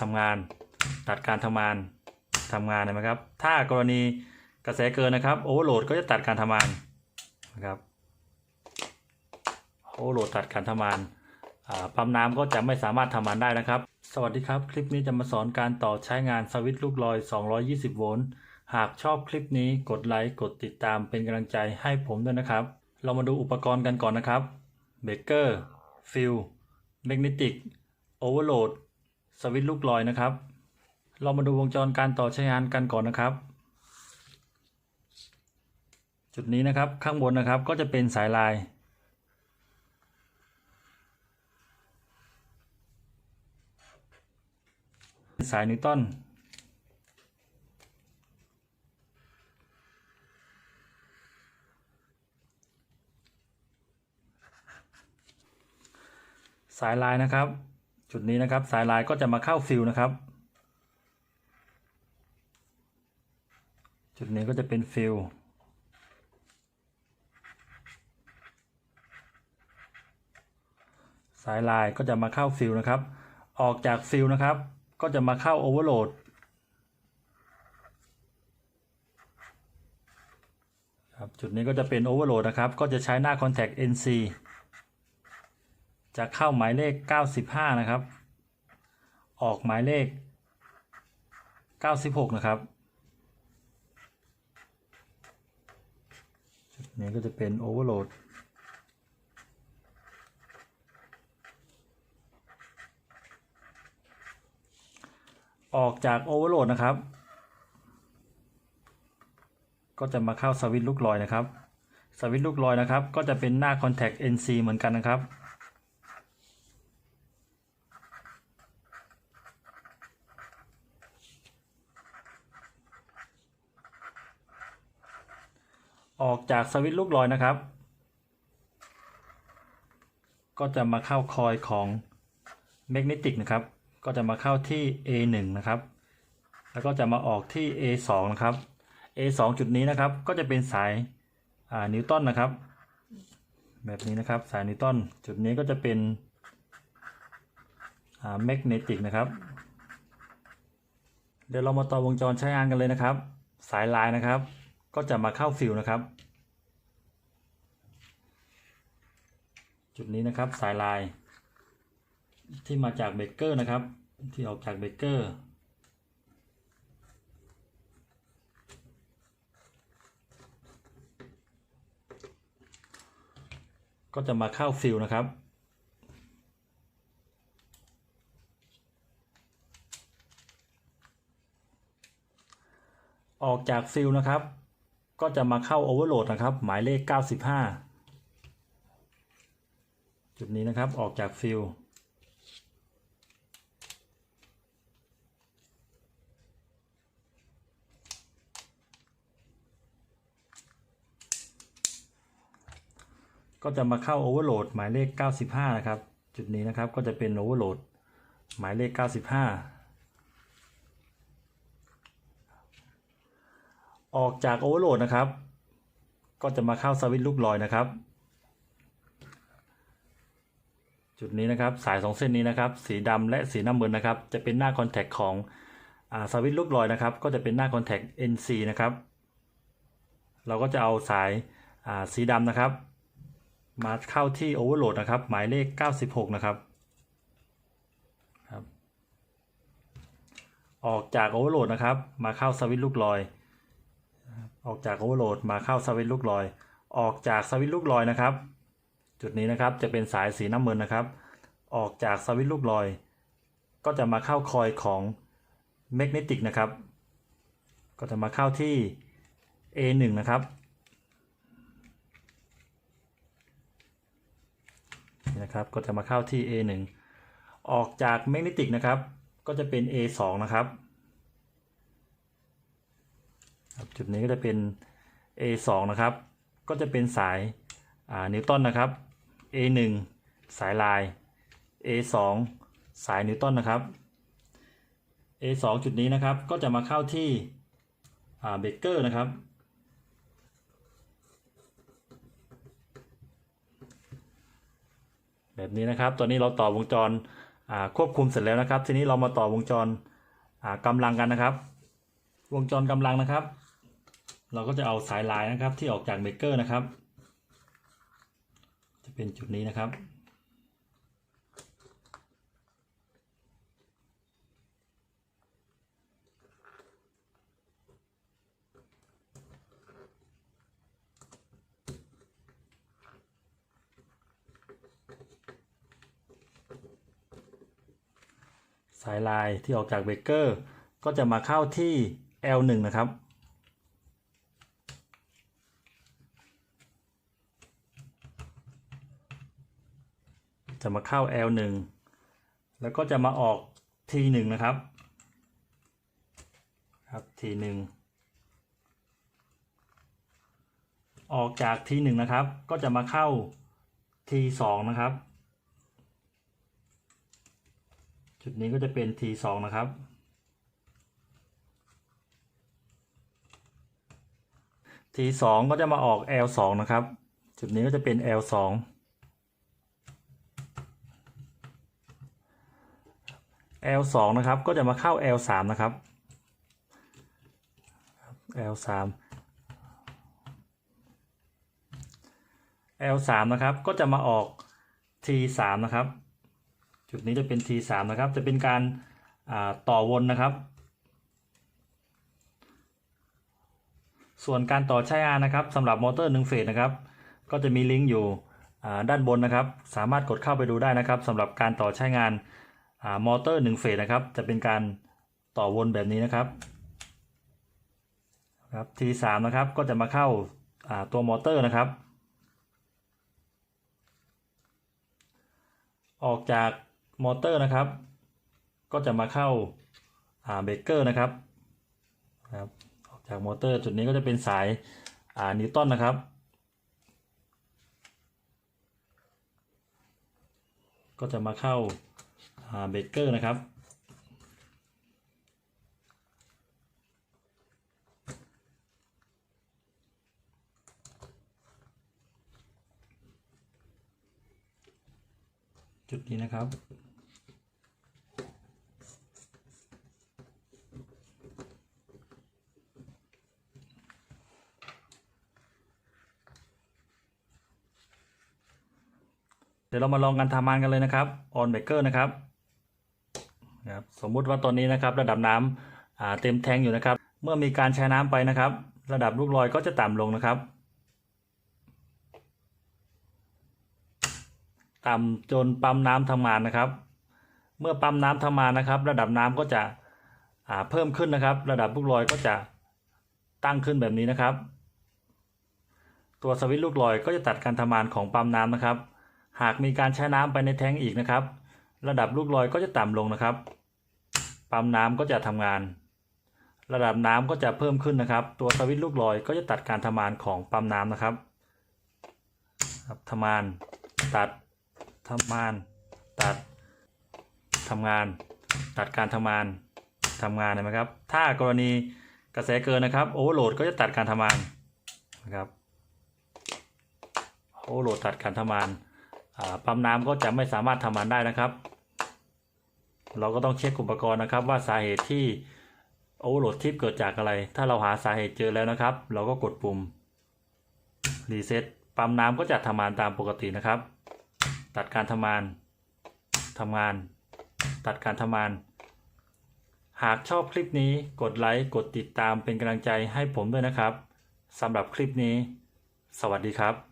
ทำงาน ตัดการทำงานทำงานนะครับ ถ้ากรณีกระแสเกินนะครับโอเวอร์โหลดก็จะตัดการทำงานนะครับโอเวอร์โหลดตัดการทำงานอ่าปั๊มน้ำก็จะไม่สามารถทำงานได้นะครับ สวัสดีครับ คลิปนี้จะมาสอนการต่อใช้งานสวิตช์ลูกลอย 220 โวลต์หากชอบคลิปนี้กดไลค์กดติดตามเป็นกำลังใจให้ผมด้วยนะครับ เรามาดูอุปกรณ์กันก่อนนะครับเบรกเกอร์ฟิลแมกเนติกโอเวอร์โหลด สวิตช์ลูกลอยนะครับ เรามาดูวงจรการต่อใช้งานกันก่อนนะครับ จุดนี้นะครับข้างบนนะครับก็จะเป็นสายลาย สายนิวตันสายลายนะครับ จุดนี้นะครับสายลายก็จะมาเข้าฟิลนะครับ จุดนี้ก็จะเป็นฟิลสายลายก็จะมาเข้าฟิลนะครับ ออกจากฟิลนะครับ ก็จะมาเข้าโอเวอร์โหลดครับจุดนี้ก็จะเป็นโอเวอร์โหลดนะครับ ก็จะใช้หน้าคอนแทค NC จะเข้าหมายเลข 95 นะครับ ออกหมายเลข 96 นะครับจุดนี้ก็จะเป็นโอเวอร์โหลดออกจากโอเวอร์โหลดนะครับ ก็จะมาเข้าสวิตช์ลูกลอยนะครับ สวิตช์ลูกลอยนะครับ ก็จะเป็นหน้า Contact NC เหมือนกันนะครับ ออกจากสวิตช์ลูกลอยนะครับ ก็จะมาเข้าคอยของแมกเนติกนะครับ ก็จะมาเข้าที่ A1 นะครับ แล้วก็จะมาออกที่ A2 นะครับ A2 จุดนี้นะครับ ก็จะเป็นสายนิวตันนะครับ แบบนี้นะครับสายนิวตันจุดนี้ก็จะเป็นแมกเนติกนะครับ เดี๋ยวเรามาต่อวงจรใช้งานกันเลยนะครับ สายลายนะครับ ก็จะมาเข้าฟิลนะครับ จุดนี้นะครับสายลายที่มาจากเบเกอร์นะครับ ที่ออกจากเบเกอร์ก็จะมาเข้าฟิลนะครับ ออกจากฟิลนะครับ ก็จะมาเข้าโอเวอร์โหลดนะครับ หมายเลข 95 จุดนี้นะครับออกจากฟิลก็จะมาเข้าโอเวอร์โหลดหมายเลข 95 นะครับ จุดนี้นะครับก็จะเป็นโอเวอร์โหลดหมายเลข 95 ออกจากโอเวอร์โหลดนะครับ ก็จะมาเข้าสวิตช์ลูกลอยนะครับ จุดนี้นะครับสายสองเส้นนี้นะครับ สีดำและสีน้ำเงินนะครับ จะเป็นหน้าคอนแทคของอสวิตช์ลูกลอยนะครับ ก็จะเป็นหน้าคอนแทค NC นะครับ เราก็จะเอาสายสีดำนะครับ มาเข้าที่โอเวอร์โหลดนะครับ หมายเลข 96 นะครับครับออกจากโอเวอร์โหลดนะครับ มาเข้าสวิตช์ลูกลอย ออกจากโอเวอร์โหลดมาเข้าสวิตช์ลูกลอย ออกจากสวิตช์ลูกลอยนะครับ จุดนี้นะครับจะเป็นสายสีน้ำเงินนะครับ ออกจากสวิตช์ลูกลอย ก็จะมาเข้าคอยของแมกเนติกนะครับ ก็จะมาเข้าที่ A1 นะครับนะครับ ก็จะมาเข้าที่ A1 ออกจากแมกเนติกนะครับ ก็จะเป็น A2 นะครับ จุดนี้ก็จะเป็น A2 นะครับ ก็จะเป็นสายนิวตันนะครับ A1 สายลาย A2 สายนิวตันนะครับ A2 จุดนี้นะครับก็จะมาเข้าที่เบเกอร์นะครับ แบบนี้นะครับ ตอนนี้เราต่อวงจรควบคุมเสร็จแล้วนะครับ ทีนี้เรามาต่อวงจรอ่ากำลังกันนะครับ วงจรกำลังนะครับ เราก็จะเอาสายลายนะครับที่ออกจากเบรกเกอร์นะครับ จะเป็นจุดนี้นะครับ สายลายที่ออกจากเบเกอร์ ก็จะมาเข้าที่ L1 นะครับ จะมาเข้า L1 แล้วก็จะมาออก T1 นะครับ ครับ T1 ออกจาก T1 นะครับ ก็จะมาเข้า T2 นะครับ จุดนี้ก็จะเป็น T2 นะครับ T2 ก็จะมาออก L2 นะครับ จุดนี้ก็จะเป็น L2 L2 นะครับก็จะมาเข้า L3 นะครับ L3 L3 นะครับก็จะมาออก T3 นะครับ จุดนี้จะเป็น T3 นะครับ จะเป็นการต่อวนนะครับ ส่วนการต่อใช้งานนะครับสำหรับมอเตอร์หนึ่งเฟสนะครับ ก็จะมีลิงก์อยู่ด้านบนนะครับ สามารถกดเข้าไปดูได้นะครับสำหรับการต่อใช้งาน มอเตอร์หนึ่งเฟสนะครับ จะเป็นการต่อวนแบบนี้นะครับครับ T3 นะครับก็จะมาเข้าตัวมอเตอร์นะครับ ออกจากมอเตอร์นะครับ ก็จะมาเข้าเบรกเกอร์นะครับครับออกจากมอเตอร์จุดนี้ก็จะเป็นสายนิวตันนะครับ ก็จะมาเข้า เบเกอร์นะครับจุดนี้นะครับ เดี๋ยวเรามาลองกันทำมันกันเลยนะครับ on baker นะครับนะครับ สมมุติว่าตอนนี้นะครับระดับน้ำเต็มแทงอยู่นะครับ เมื่อมีการใช้น้ำไปนะครับ ระดับลูกลอยก็จะต่ำลงนะครับ ต่ำจนปั๊มน้ำทำงานนะครับ เมื่อปั๊มน้ำทำงานนะครับ ระดับน้ำก็จะเพิ่มขึ้นนะครับ ระดับลูกลอยก็จะตั้งขึ้นแบบนี้นะครับ ตัวสวิตช์ลูกลอยก็จะตัดการทำงานของปั๊มน้ำนะครับ หากมีการใช้น้ำไปในแทงอีกนะครับ ระดับลูกลอยก็จะต่ำลงนะครับ ปั๊มน้ำก็จะทำงาน ระดับน้ำก็จะเพิ่มขึ้นนะครับ ตัวสวิตช์ลูกลอยก็จะตัดการทำงานของปั๊มน้ำนะครับครับทำงานตัดทำงาน ตัดทำงาน ตัดการทำงานทำงานนะครับ ถ้ากรณีกระแสเกินนะครับโอเวอร์โหลดก็จะตัดการทำงานนะครับโอเวอร์โหลดตัดการทำงานปั๊มน้ำก็จะไม่สามารถทำงานได้นะครับ เราก็ต้องเช็คอุปกรณ์นะครับ ว่าสาเหตุที่โอเวอร์โหลดทิปเกิดจากอะไร ถ้าเราหาสาเหตุเจอแล้วนะครับ เราก็กดปุ่มรีเซ็ตปั๊มน้ำก็จะทำงานตามปกตินะครับ ตัดการทำงานทำงาน ตัดการทำงาน หากชอบคลิปนี้กดไลค์กดติดตามเป็นกำลังใจให้ผมด้วยนะครับสำหรับคลิปนี้ สวัสดีครับ